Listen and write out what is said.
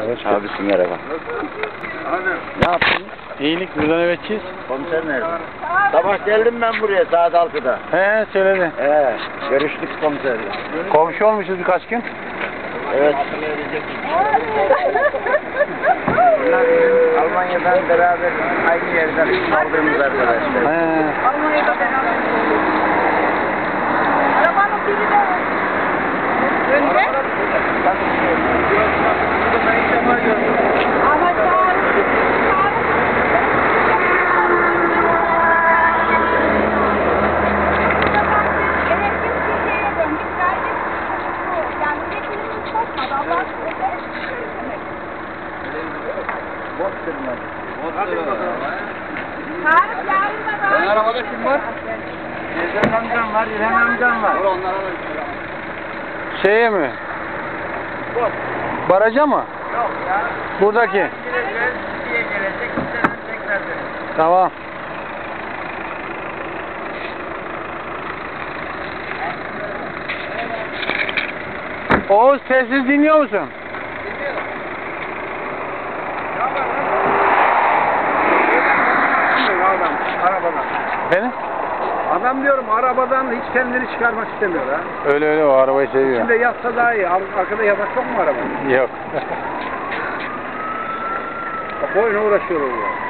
Hoş geldin. Abisi merhaba. Ne yaptın? İyilik biz nöbetçiyiz. Komiser nerede? Sabah geldim ben buraya saat 6'da. He söyledi. He, görüştük komiserle. Komşu olmuşuz birkaç gün. Evet. Almanya'dan beraber aynı yerden aldığımız arkadaşlar. He. Almanya'da beraber. Arabanın biri de önde. Durma. Tarık yarın da daha. Arabada kim var? Gezen amcam var, İlhan amcam var. Şeye mi? Baraja mı? Yok ya. Buradaki. Gireceğiz, diye gelecek, gideceğiz, tekrar döneceğiz. Tamam. Oğuz sessiz dinliyor musun? Arabadan. Benim? Adam diyorum arabadan hiç kendini çıkarmak istemiyor ha. Öyle öyle o arabayı seviyor. Şimdi yatsa daha iyi. Ar- Arkada yatak yok mu araba? Yok. Boyuna uğraşıyor orada.